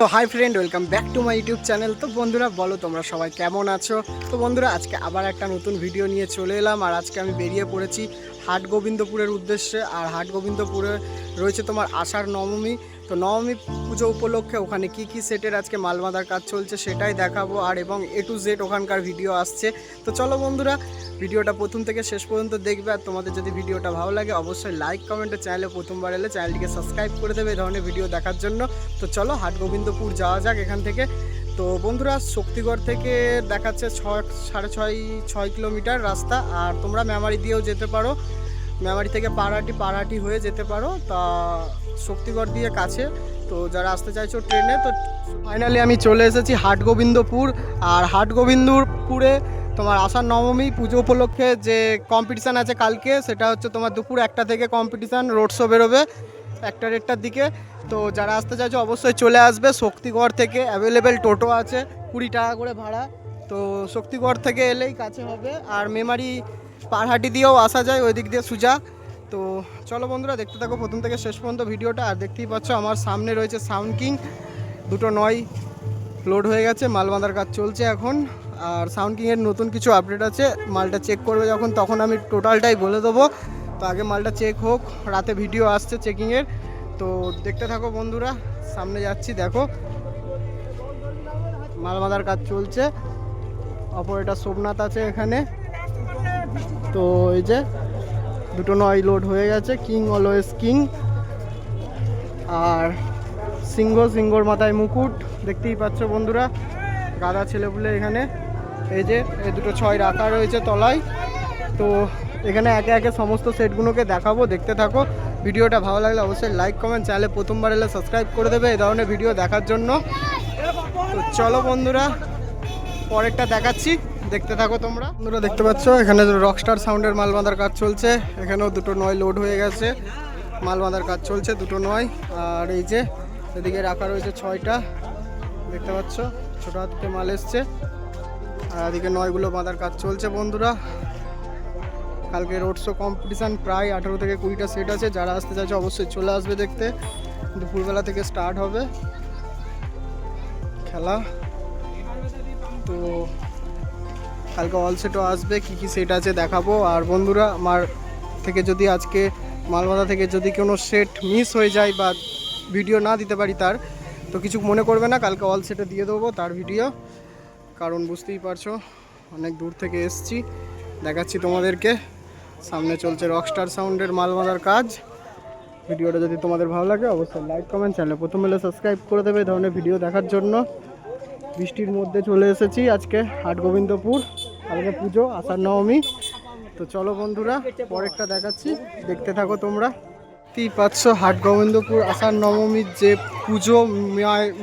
তো hi friend, welcome back to my YouTube channel. তো বন্ধুরা, বলো তোমরা সবাই কেমন আছো? তো বন্ধুরা, আজকে আবার একটা নতুন ভিডিও নিয়ে চলে এলাম, আর আজকে আমি বেরিয়ে পড়েছি হাট গোবিন্দপুরের উদ্দেশ্যে। আর হাট গোবিন্দপুরে রয়েছে তোমার আষাঢ় নবমী। তো নবমী পুজো উপলক্ষে ওখানে কি কি সেটের আজকে মাল বাঁধার কাজ চলছে সেটাই দেখাবো আর এবং এ টু জেড ওখানকার ভিডিও আসছে। তো চলো বন্ধুরা, ভিডিওটা প্রথম থেকে শেষ পর্যন্ত দেখবে আর তোমাদের যদি ভিডিওটা ভালো লাগে অবশ্যই লাইক কমেন্টে চ্যানেলে প্রথমবার এলে চ্যানেলটিকে সাবস্ক্রাইব করে দেবে এই ধরনের ভিডিও দেখার জন্য। তো চলো হাট গোবিন্দপুর যাওয়া যাক এখান থেকে। তো বন্ধুরা, শক্তিগড় থেকে দেখাচ্ছে ছয়, সাড়ে ছয় ছয় কিলোমিটার রাস্তা আর তোমরা মেমারি দিয়েও যেতে পারো। মেমারি থেকে পাড়াটি পাড়াটি হয়ে যেতে পারো। তা শক্তিগড় দিয়ে কাছে। তো যারা আসতে চাইছো ট্রেনে, তো ফাইনালি আমি চলে এসেছি হাটগোবিন্দপুর। আর হাটগোবিন্দপুরে তোমার আষাঢ় নবমী পুজো উপলক্ষে যে কম্পিটিশান আছে কালকে, সেটা হচ্ছে তোমার দুপুর একটা থেকে কম্পিটিশান রোড শো বেরোবে একটা দেড়টার দিকে। তো যারা আসতে চাইছো অবশ্যই চলে আসবে, শক্তিগড় থেকে অ্যাভেলেবেল টোটো আছে, কুড়ি টাকা করে ভাড়া। তো শক্তিগড় থেকে এলেই কাছে হবে। আর মেমারি পারহাটি দিয়েও আসা যায় ওই দিক দিয়ে সুজা। তো চলো বন্ধুরা, দেখতে থাকো প্রথম থেকে শেষ পর্যন্ত ভিডিওটা। আর দেখতেই পাচ্ছ আমার সামনে রয়েছে সাউন্ড কিং। দুটো নয় লোড হয়ে গেছে, মাল বাঁধার কাজ চলছে এখন। আর সাউন্ড কিংয়ের নতুন কিছু আপডেট আছে, মালটা চেক করবে যখন, তখন আমি টোটালটাই বলে দেবো। তো আগে মালটা চেক হোক, রাতে ভিডিও আসছে চেকিংয়ের তো দেখতে থাকো বন্ধুরা, সামনে যাচ্ছি, দেখো। মাল বাঁধার কাজ চলছে। অপর এটা সোমনাথ আছে এখানে। তো এই যে দুটো নয় লোড হয়ে গেছে, কিং অলওয়েজ কিং। আর সিংহ, সিংহর মাথায় মুকুট, দেখতেই পাচ্ছ বন্ধুরা, গাদা ছেলেপুলে এখানে। এই যে, এই দুটো ছয় রাখা রয়েছে তলায়। তো এখানে একে একে সমস্ত সেটগুলোকে দেখাবো, দেখতে থাকো। ভিডিওটা ভালো লাগলে অবশ্যই লাইক কমেন্ট চ্যানেলে প্রথমবার এলে সাবস্ক্রাইব করে দেবে এই ধরনের ভিডিও দেখার জন্য। তো চলো বন্ধুরা, পরেরটা দেখাচ্ছি। দেখতে থাকো তোমরা। বন্ধুরা দেখতে পাচ্ছ, এখানে রকস্টার সাউন্ডের মাল বাঁধার কাজ চলছে। এখানেও দুটো নয় লোড হয়ে গেছে। মাল বাঁধার কাজ চলছে, দুটো নয় আর এই যে, এদিকে রাখা রয়েছে ছয়টা। দেখতে পাচ্ছ, ছোটো হাতে মাল এসছে। আর এদিকে নয়গুলো বাঁধার কাজ চলছে, বন্ধুরা। কালকে রোড শো কম্পিটিশান প্রায় আঠেরো থেকে কুড়িটা সেট আছে। যারা আসতে চাইছে অবশ্যই চলে আসবে দেখতে। দুপুরবেলা থেকে স্টার্ট হবে। খেলা। তো কালকে অল সেটও আসবে, কী কী সেট আছে দেখাবো। আর বন্ধুরা, আমার থেকে যদি আজকে মালবাদা থেকে যদি কোনো সেট মিস হয়ে যায় বা ভিডিও না দিতে পারি তার, তো কিছু মনে করবে না, কালকে অল সেটে দিয়ে দেবো তার ভিডিও কারণ বুঝতেই পারছ, অনেক দূর থেকে এসছি, দেখাচ্ছি তোমাদেরকে। সামনে চলছে রকস্টার সাউন্ডের মাল কাজ। ভিডিওটা যদি তোমাদের ভালো লাগে, অবশ্যই লাইক কমেন্ট চ্যানেলে প্রথম এলে সাবস্ক্রাইব করে দেবে এই ধরনের ভিডিও দেখার জন্য। বৃষ্টির মধ্যে চলে এসেছি আজকে হাট গোবিন্দপুর কালকে পুজো, আষাঢ় নবমী। তো চলো বন্ধুরা, পরেরটা দেখাচ্ছি। দেখতে থাকো তোমরা। দেখতেই পাচ্ছ হাট গোবিন্দপুর আষাঢ় নবমীর যে পুজো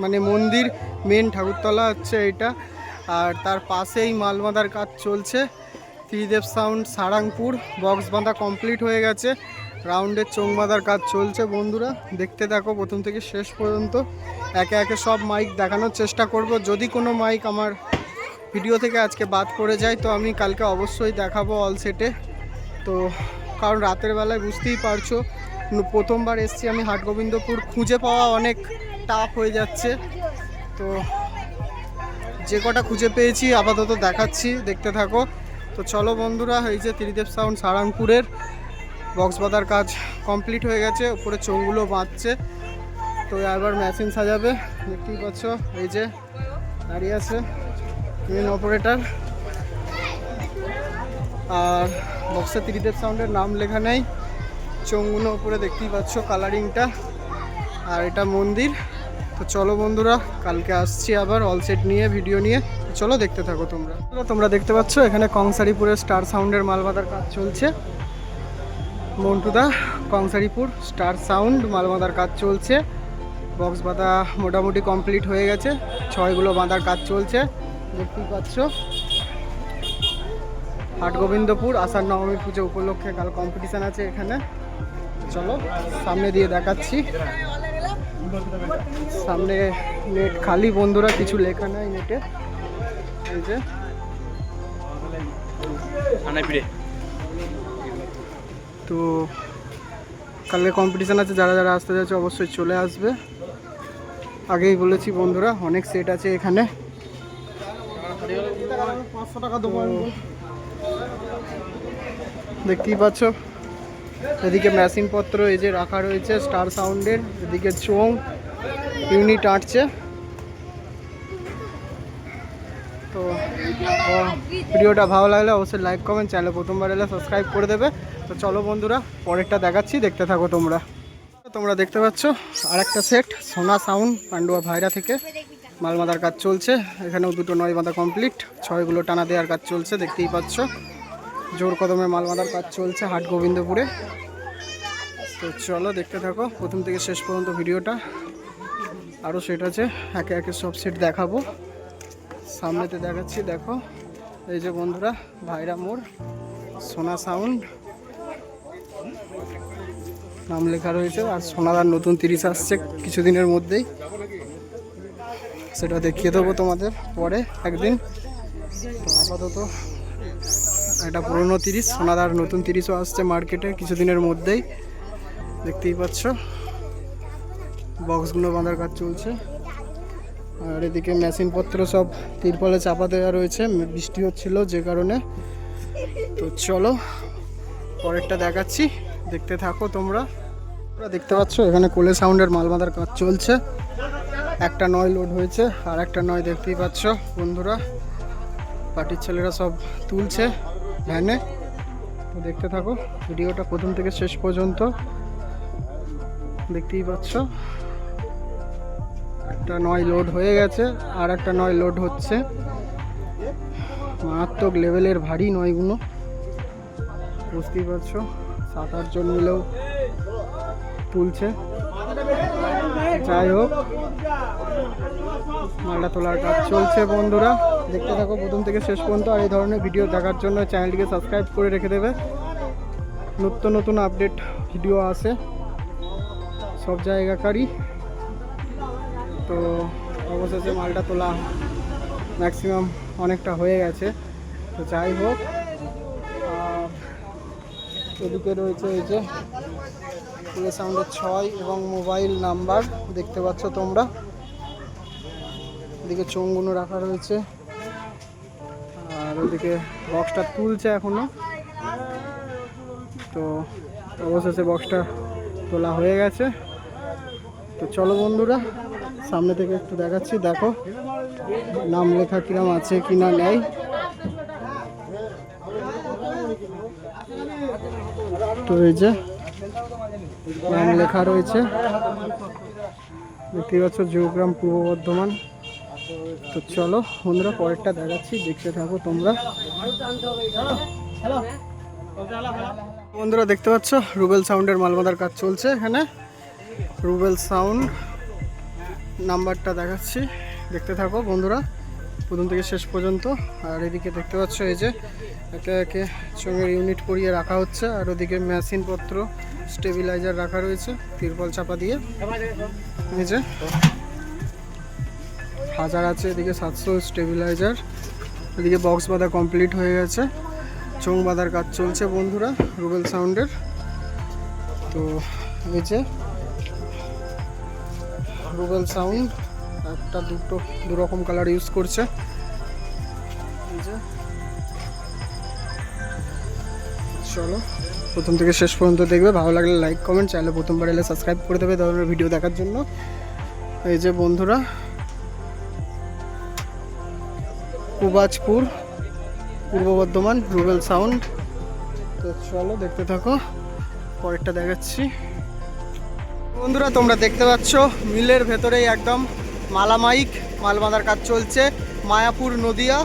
মানে মন্দির মেন ঠাকুরতলা হচ্ছে এটা। আর তার পাশেই মাল বাঁধার কাজ চলছে। ত্রিদেব সাউন্ড সারাংপুর বক্স বাঁধা কমপ্লিট হয়ে গেছে। রাউন্ডের চোং বাঁধার কাজ চলছে বন্ধুরা। দেখতে থাকো প্রথম থেকে শেষ পর্যন্ত। একে একে সব মাইক দেখানোর চেষ্টা করব। যদি কোনো মাইক আমার ভিডিও থেকে আজকে বাদ পড়ে যায়, তো আমি কালকে অবশ্যই দেখাবো অল সেটে তো কারণ রাতের বেলায় বুঝতেই পারছ প্রথমবার এসছি আমি হাটগোবিন্দপুর। খুঁজে পাওয়া অনেক টাফ হয়ে যাচ্ছে। তো যে কটা খুঁজে পেয়েছি, আপাতত দেখাচ্ছি, দেখতে থাকো। তো চলো বন্ধুরা, এই যে ত্রিদেব সাউন্ড সারাংপুরের বক্স বাঁধার কাজ কমপ্লিট হয়ে গেছে, উপরে চোঙগুলো বাঁধছে। তো এবার মেশিন সাজাবে, দেখতেই পাচ্ছ, এই যে দাঁড়িয়ে আছে। মেন অপারেটার আর বক্সে ত্রিদেব সাউন্ডের নাম লেখা নেই। চোঙগুলো উপরে দেখতেই পাচ্ছ কালারিংটা আর এটা মন্দির। তো চলো বন্ধুরা, কালকে আসছি আবার অল সেট নিয়ে ভিডিও নিয়ে। চলো দেখতে থাকো তোমরা। তোমরা দেখতে পাচ্ছ এখানে কংসারিপুরের স্টার সাউন্ডের মালবাদার কাজ চলছে। মন্টুদা, কংসারিপুর স্টার সাউন্ড মালবাদার কাজ চলছে। বক্স বাঁধা মোটামুটি কমপ্লিট হয়ে গেছে। ছয়গুলো বাঁধার কাজ চলছে। দেখতেই পাচ্ছ। হাট গোবিন্দপুর আষাঢ় নবমী পুজো উপলক্ষে কাল কম্পিটিশান আছে এখানে। চলো সামনে দিয়ে দেখাচ্ছি। সামনে নেট খালি বন্ধুরা কিছু লেখা নাই নেটে। এই যে। তো কালকে কম্পিটিশান আছে যারা যারা আসতে যাচ্ছে অবশ্যই চলে আসবে। আগেই বলেছি বন্ধুরা অনেক সেট আছে এখানে। দেখতেই পাচ্ছ। এদিকে মেশিন পত্র এই যে রাখা রয়েছে স্টার সাউন্ডের এদিকে চোং ইউনিট আঁটছে। তো ভিডিওটা ভালো লাগলে অবশ্যই লাইক কমেন্ট চ্যানেলে প্রথমবার এলে সাবস্ক্রাইব করে দেবে। তো চলো বন্ধুরা, পরেরটা দেখাচ্ছি, দেখতে থাকো তোমরা। তোমরা দেখতে পাচ্ছ আর একটা সেট সোনা সাউন্ড পান্ডুয়া ভাইরা থেকে। মালমাদার কাজ চলছে। এখানেও দুটো নয় বাঁধা কমপ্লিট ছয়গুলো টানা দেওয়ার কাজ চলছে, দেখতেই পাচ্ছ। জোর কদমে মাল মালমাদার কাজ চলছে হাট গোবিন্দপুরে। তো চলো দেখতে থাকো, প্রথম থেকে শেষ পর্যন্ত ভিডিওটা। আরও সেট আছে, একে একে সব সেট দেখাবো। সামনেতে দেখাচ্ছি, দেখো। এই যে বন্ধুরা, ভাইরা মোড়, সোনা সাউন্ড নাম লেখা রয়েছে, আর সোনাদার নতুন তিরিশ আসছে কিছুদিনের মধ্যেই। সেটা দেখিয়ে দেবো তোমাদের পরে একদিন। তো আপাতত একটা পুরনো তিরিশ সোনাদার নতুন তিরিশও আসছে মার্কেটে কিছুদিনের মধ্যেই। দেখতেই পাচ্ছ, বক্সগুলো বাঁধার কাজ চলছে। আর এদিকে মেশিনপত্র সব তিরপলে চাপা দেওয়া রয়েছে, বৃষ্টি হচ্ছিল যে কারণে। তো চলো, পরেরটা দেখাচ্ছি, দেখতে থাকো তোমরা। তোমরা দেখতে পাচ্ছ, এখানে কোলে সাউন্ডের মাল বাঁধার কাজ চলছে। একটা নয় লোড হয়েছে, আর একটা নয় দেখতেই পাচ্ছ বন্ধুরা। পার্টির ছেলেরা সব তুলছে ভ্যানে। তো দেখতে থাকো, ভিডিওটা প্রথম থেকে শেষ পর্যন্ত দেখতেই পাচ্ছ। একটা নয় লোড হয়ে গেছে, আর একটা নয় লোড হচ্ছে। মারাত্মক লেভেলের ভারী নয়গুলো। বুঝতেই পারছ, সাত আটজন মিলেও তুলছে। যাই হোক মালটা তোলার কাজ চলছে বন্ধুরা। দেখতে থাকো প্রথম থেকে শেষ পর্যন্ত আর এই ধরনের ভিডিও দেখার জন্য চ্যানেলটিকে সাবস্ক্রাইব করে রেখে দেবে। নতুন নতুন আপডেট ভিডিও আসে সব জায়গাকারই। তো অবশেষে মালটা তোলা ম্যাক্সিমাম অনেকটা হয়ে গেছে। তো যাই হোক এদিকে রয়েছে এই যে সাউন্ডের ছয় এবং মোবাইল নাম্বার দেখতে পাচ্ছ তোমরা। এদিকে চোঙগুলো রাখা রয়েছে। আর ওদিকে বক্সটা তুলছে এখনও। তো অবশেষে বক্সটা তোলা হয়ে গেছে। তো চলো বন্ধুরা, সামনে থেকে একটু দেখাচ্ছি। দেখো, নাম লেখা কিরম আছে কি না নেই। তো এই যে, নাম লেখা রয়েছে। দেখতেই পাচ্ছ, জিওগ্রাম পূর্ব বর্ধমান। তো চলো, বন্ধুরা, পরেরটা দেখাচ্ছি, দেখতে থাকো তোমরা। বন্ধুরা, দেখতে পাচ্ছ? রুবেল সাউন্ডের মালমাদার কাজ চলছে এখানে। রুবেল সাউন্ড নাম্বারটা দেখাচ্ছি, দেখতে থাকো বন্ধুরা, প্রথম থেকে শেষ পর্যন্ত। আর এদিকে দেখতে পাচ্ছ এই যে, একে একে চোঙের ইউনিট করিয়ে রাখা হচ্ছে, আর ওদিকে মেশিনপত্র স্টেবিলাইজার রাখা রয়েছে, তিরপল চাপা দিয়ে। এই যে হাজার আছে, এদিকে সাতশো স্টেবিলাইজার এদিকে বক্স বাঁধা কমপ্লিট হয়ে গেছে। চোং বাঁধার কাজ চলছে বন্ধুরা রুবেল সাউন্ডের তো এই যে রুবেল সাউন্ড একটা দুটো দু রকম কালার ইউজ করছে। এই যে। চলো, প্রথম থেকে শেষ পর্যন্ত দেখবে। ভালো লাগলে লাইক কমেন্ট চ্যানেলে প্রথমবার এলে সাবস্ক্রাইব করে দেবে ধরনের ভিডিও দেখার জন্য। এই যে বন্ধুরা কুবাজপুর, পূর্ব বর্ধমান রুবেল সাউন্ড তো চলো দেখতে থাকো, পরেরটা দেখাচ্ছি। বন্ধুরা, তোমরা দেখতে পাচ্ছ, মিলের ভেতরেই একদম মালামাইক মাল বাঁধার কাজ চলছে, মায়াপুর নদিয়া।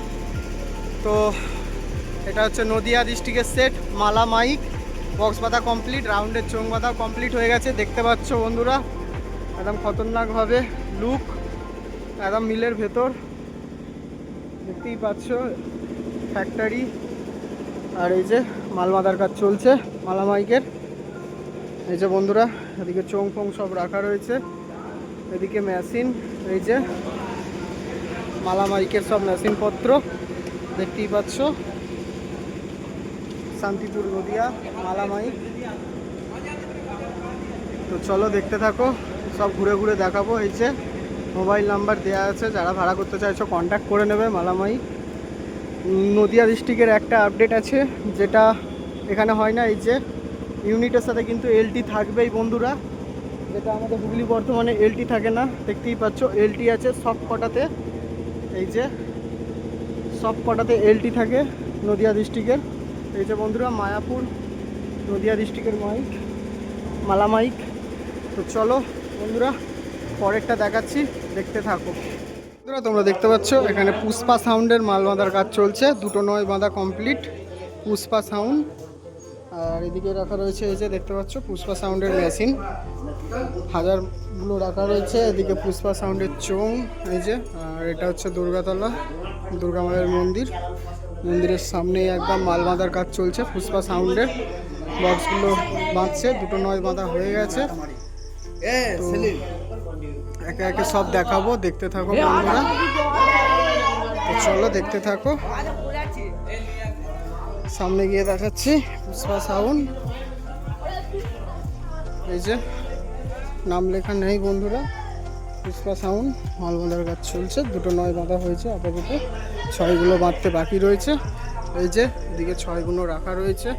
তো এটা হচ্ছে নদিয়া ডিস্ট্রিক্টের সেট মালামাইক বক্স বাঁধা কমপ্লিট রাউন্ডের চোং বাঁধা কমপ্লিট হয়ে গেছে। দেখতে পাচ্ছ বন্ধুরা, একদম খতরনাকভাবে লুক একদম মিলের ভেতর। দেখতেই পাচ্ছ ফ্যাক্টরি আর এই যে মাল বাঁধার কাজ চলছে মালা মাইকের এই যে বন্ধুরা, এদিকে চোং ফোং সব রাখা রয়েছে, এদিকে মেশিন এই যে মালা মাইকের সব মেশিনপত্র দেখতেই পাচ্ছ। শান্তিপুর নদিয়া মালামাইক তো চলো দেখতে থাকো, সব ঘুরে ঘুরে দেখাবো, এই যে মোবাইল নাম্বার দেওয়া আছে, যারা ভাড়া করতে চাইছো কন্ট্যাক্ট করে নেবে মালামাই। নদিয়া ডিস্ট্রিক্টের একটা আপডেট আছে, যেটা এখানে হয় না, এই যে ইউনিটের সাথে কিন্তু এলটি থাকবেই বন্ধুরা। যেটা আমাদের হুগলি বর্তমানে এলটি থাকে না, দেখতেই পাচ্ছ এলটি আছে সব কটাতে। এই যে সব কটাতে এলটি থাকে নদিয়া ডিস্ট্রিক্টের এই যে বন্ধুরা, মায়াপুর, নদিয়া ডিস্ট্রিক্টের মাইক মালা মাইক তো চলো বন্ধুরা পরেরটা দেখাচ্ছি, দেখতে থাকো। বন্ধুরা, তোমরা দেখতে পাচ্ছ, এখানে পুষ্পা সাউন্ডের মাল বাঁধার কাজ চলছে। দুটো নয় বাঁধা কমপ্লিট পুষ্পা সাউন্ড। আর এদিকে রাখা রয়েছে, এই যে দেখতে পাচ্ছ, পুষ্পা সাউন্ডের মেশিন। হাজারগুলো রাখা রয়েছে, এদিকে পুষ্পা সাউন্ডের চোং এই যে, আর এটা হচ্ছে দুর্গাতলা, দুর্গা মায়ের মন্দির। মন্দিরের সামনেই একদম মাল বাঁধার কাজ চলছে, পুষ্পা সাউন্ডের বক্সগুলো বাঁধছে, দুটো নয় বাঁধা হয়ে গেছে। একে একে সব দেখাবো, দেখতে থাকো বন্ধুরা। চলো দেখতে থাকো। সামনে গিয়ে দেখাচ্ছি পুষ্পা সাউন্ড। এই যে, নাম লেখা নেই বন্ধুরা। পুষ্পা সাউন্ড মাল কাজ চলছে। দুটো নয় বাঁধা হয়েছে, আপাতত ছয়গুলো বাঁধতে বাকি রয়েছে। এই যে, এদিকে ছয়গুলো রাখা রয়েছে।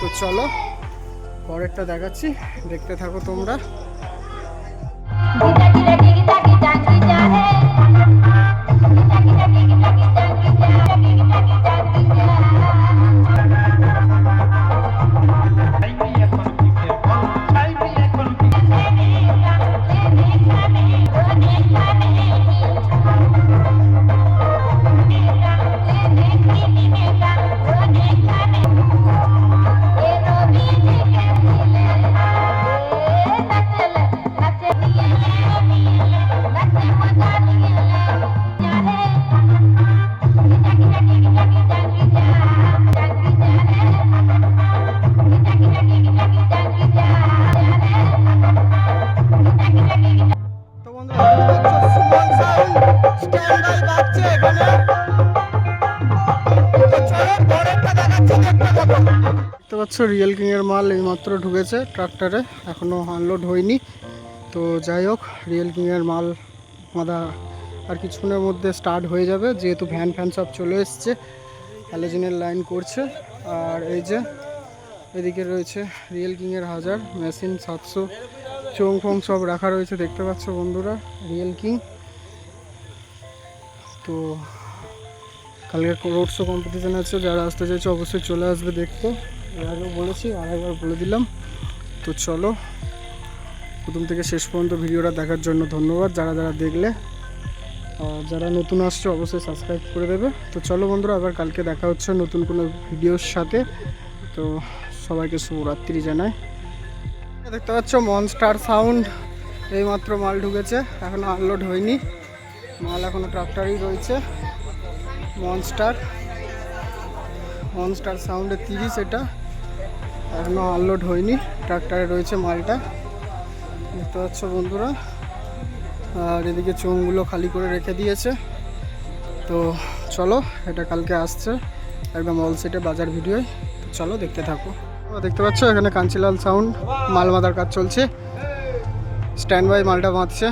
তো চলো, পরেরটা দেখাচ্ছি। দেখতে থাকো তোমরা। স্ট্যান্ড বাই বাজছে এখানে দেখতে পাচ্ছ রিয়েল কিং এর মাল এইমাত্র ঢুকেছে ট্রাক্টরে, এখনও আনলোড হয়নি। তো যাই হোক রিয়েল কিং এর মাল মাদা আর কিছুক্ষণের মধ্যে স্টার্ট হয়ে যাবে, যেহেতু ভ্যান ফ্যান সব চলে এসছে হ্যালোজিনের লাইন করছে। আর এই যে, এদিকে রয়েছে রিয়েল কিংয়ের হাজার মেশিন সাতশো চোং ফোং সব রাখা রয়েছে, দেখতে পাচ্ছ বন্ধুরা রিয়েল কিং তো কালকে রোড শো কম্পিটিশান আছে, যারা আসতে চাইছে অবশ্যই চলে আসবে দেখতে। এর আগেও বলেছি আর একবার বলে দিলাম। তো চলো, প্রথম থেকে শেষ পর্যন্ত ভিডিওটা দেখার জন্য ধন্যবাদ। যারা যারা দেখলে, আর যারা নতুন আসছে, অবশ্যই সাবস্ক্রাইব করে দেবে। তো চলো বন্ধুরা, আবার কালকে দেখা হচ্ছে নতুন কোনো ভিডিওর সাথে। তো সবাইকে শুভরাত্রি জানাই। দেখতে পাচ্ছ মনস্টার সাউন্ড এইমাত্র মাল ঢুকেছে। এখনও আনলোড হয়নি। মাল এখনও ট্রাক্টরেই রয়েছে। মনস্টার মনস্টার সাউন্ডের তিরিশ এটা। এখনও আনলোড হয়নি। ট্রাক্টরে রয়েছে মালটা। দেখতে পাচ্ছ বন্ধুরা। আর এদিকে চোঙগুলো খালি করে রেখে দিয়েছে। তো চলো, এটা কালকে আসছে একদম অল সেটে বাজার ভিডিওয়। তো চলো, দেখতে থাকো। দেখতে পাচ্ছ, এখানে কাঞ্চিলাল সাউন্ড মাল বাঁধার কাজ চলছে। স্ট্যান্ড বাই মালটা বাঁধছে।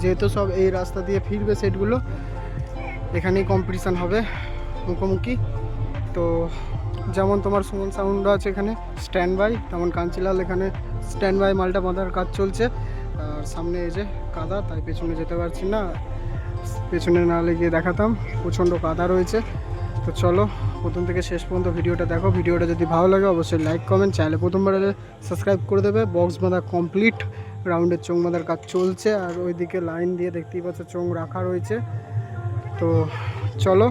যেহেতু সব এই রাস্তা দিয়ে ফিরবে সেটগুলো এখানেই কম্পিটিশান হবে মুখোমুখি। তো যেমন তোমার সুমন সাউন্ড আছে এখানে স্ট্যান্ড বাই তেমন কাঞ্চিলাল এখানে স্ট্যান্ড বাই মালটা বাঁধার কাজ চলছে। আর সামনে এই যে কাদা, তাই পেছনে যেতে পারছি না। পেছনে না গিয়ে দেখাতাম, প্রচণ্ড কাদা রয়েছে। তো চলো, প্রথম থেকে শেষ পর্যন্ত ভিডিওটা দেখো। ভিডিওটা যদি ভালো লাগে, অবশ্যই লাইক কমেন্ট চ্যানেলে প্রথমবার সাবস্ক্রাইব করে দেবে। বক্স বাঁধা কমপ্লিট রাউন্ডের চোং বাঁধার কাজ চলছে। আর ওইদিকে লাইন দিয়ে দেখতেই পাচ্ছ চোং রাখা রয়েছে। তো চলো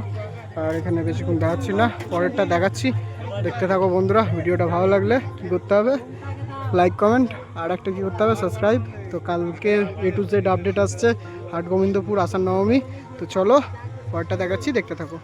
আর এখানে বেশিক্ষণ দেখাচ্ছি না, পরেরটা দেখাচ্ছি। দেখতে থাকো বন্ধুরা, ভিডিওটা ভালো লাগলে কি করতে হবে? লাইক কমেন্ট আর একটা কী করতে হবে? সাবস্ক্রাইব তো কালকে এ টু জেড আপডেট আসছে, হাট গোবিন্দপুর আসার নবমী তো চলো, পরেরটা দেখাচ্ছি, দেখতে থাকো।